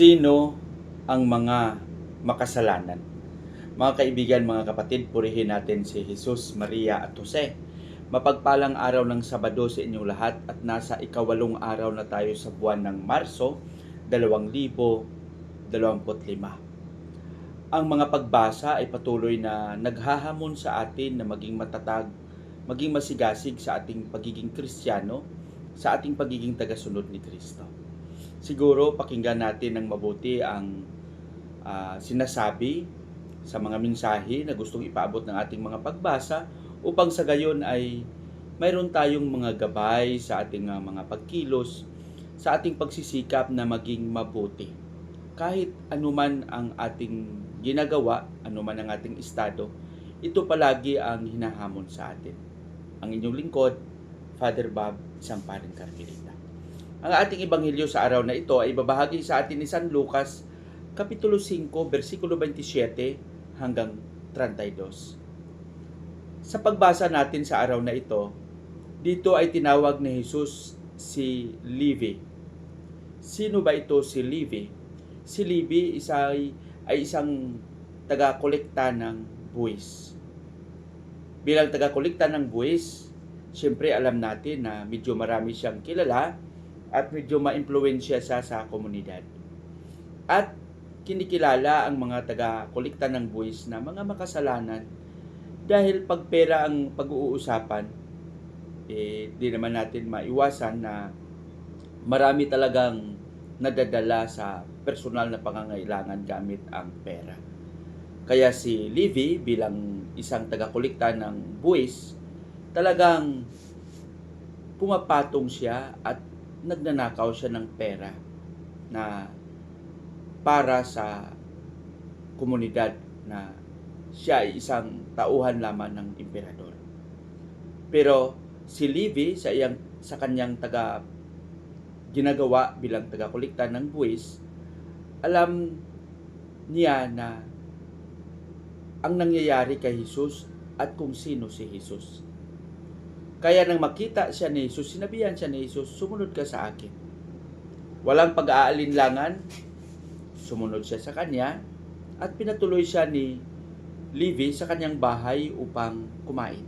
Sino ang mga makasalanan? Mga kaibigan, mga kapatid, purihin natin si Jesus, Maria at Jose. Mapagpalang araw ng Sabado sa inyong lahat at nasa ikawalong araw na tayo sa buwan ng Marso 2025. Ang mga pagbasa ay patuloy na naghahamon sa atin na maging matatag, maging masigasig sa ating pagiging Kristiyano, sa ating pagiging tagasunod ni Kristo. Siguro pakinggan natin ng mabuti ang ah, sinasabi sa mga mensahe na gustong ipaabot ng ating mga pagbasa upang sa gayon ay mayroon tayong mga gabay sa ating ah, mga pagkilos, sa ating pagsisikap na maging mabuti. Kahit anuman ang ating ginagawa, anuman ang ating estado, ito palagi ang hinahamon sa atin. Ang inyong lingkod, Father Bob, isang paring Carmelita. Ang ating ebanghelyo sa araw na ito ay babahagi sa atin ni San Lucas, Kapitulo 5, versikulo 27 hanggang 32. Sa pagbasa natin sa araw na ito, dito ay tinawag ni Jesus si Levi. Sino ba ito si Levi? Si Levi isa ay, ay isang taga-kolekta ng buwis. Bilang taga-kolekta ng buwis, siyempre alam natin na medyo marami siyang kilala at medyo ma-impluensya siya sa komunidad. At kinikilala ang mga taga-kolekta ng buwis na mga makasalanan dahil pag pera ang pag-uusapan, eh, di naman natin maiwasan na marami talagang nadadala sa personal na pangangailangan gamit ang pera. Kaya si Livy bilang isang taga-kolekta ng buwis, talagang pumapatong siya at nagnanakaw siya ng pera na para sa komunidad na siya ay isang tauhan lamang ng emperador. Pero si Livy sa iyang sa kanyang taga ginagawa bilang taga-kolekta ng buwis, alam niya na ang nangyayari kay Jesus at kung sino si Jesus. Kaya nang makita siya ni Jesus, sinabihan siya ni Jesus, sumunod ka sa akin. Walang pag-aalinlangan, sumunod siya sa kanya at pinatuloy siya ni Levi sa kanyang bahay upang kumain.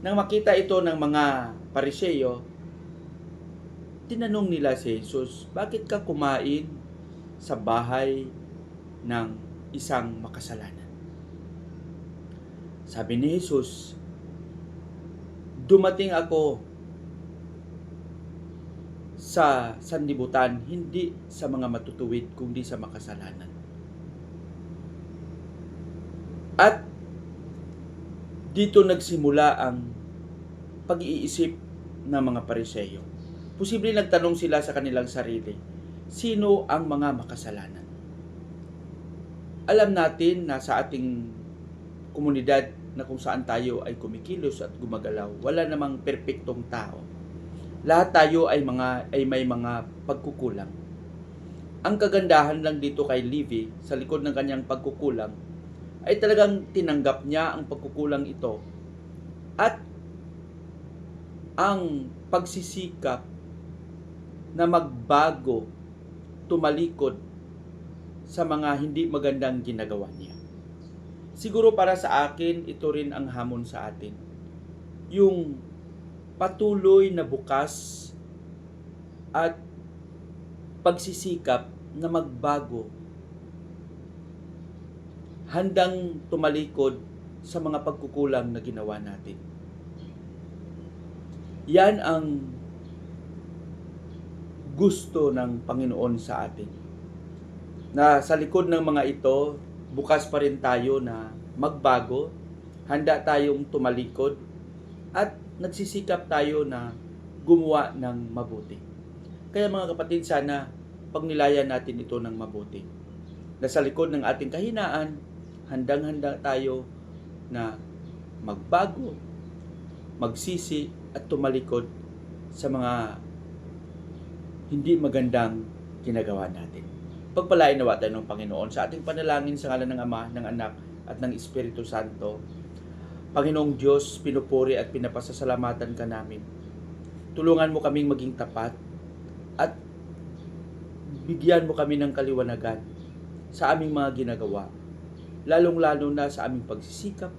Nang makita ito ng mga pariseyo, tinanong nila si Jesus, bakit ka kumain sa bahay ng isang makasalanan? Sabi ni Jesus, dumating ako sa sanlibutan, hindi sa mga matutuwid, kundi sa makasalanan. At dito nagsimula ang pag-iisip ng mga pariseyo. Posible nagtanong sila sa kanilang sarili, sino ang mga makasalanan? Alam natin na sa ating komunidad na kung saan tayo ay kumikilos at gumagalaw, wala namang perpektong tao. Lahat tayo ay mga ay may mga pagkukulang. Ang kagandahan lang dito kay Livy sa likod ng kanyang pagkukulang ay talagang tinanggap niya ang pagkukulang ito at ang pagsisikap na magbago, tumalikod sa mga hindi magandang ginagawa niya. Siguro para sa akin, ito rin ang hamon sa atin. Yung patuloy na bukas at pagsisikap na magbago handang tumalikod sa mga pagkukulang na ginawa natin. Yan ang gusto ng Panginoon sa atin. Na sa likod ng mga ito, bukas pa rin tayo na magbago, handa tayong tumalikod, at nagsisikap tayo na gumawa ng mabuti. Kaya mga kapatid, sana pagnilayan natin ito ng mabuti. Na sa likod ng ating kahinaan, handang-handa tayo na magbago, magsisi at tumalikod sa mga hindi magandang ginagawa natin. Pagpalain nawa tayo ng Panginoon sa ating panalangin sa ngalan ng Ama, ng Anak, at ng Espiritu Santo. Panginoong Diyos, pinupuri at pinapasasalamatan ka namin. Tulungan mo kaming maging tapat at bigyan mo kami ng kaliwanagan sa aming mga ginagawa, lalong-lalo na sa aming pagsisikap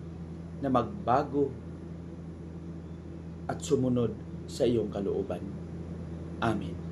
na magbago at sumunod sa iyong kalooban. Amen.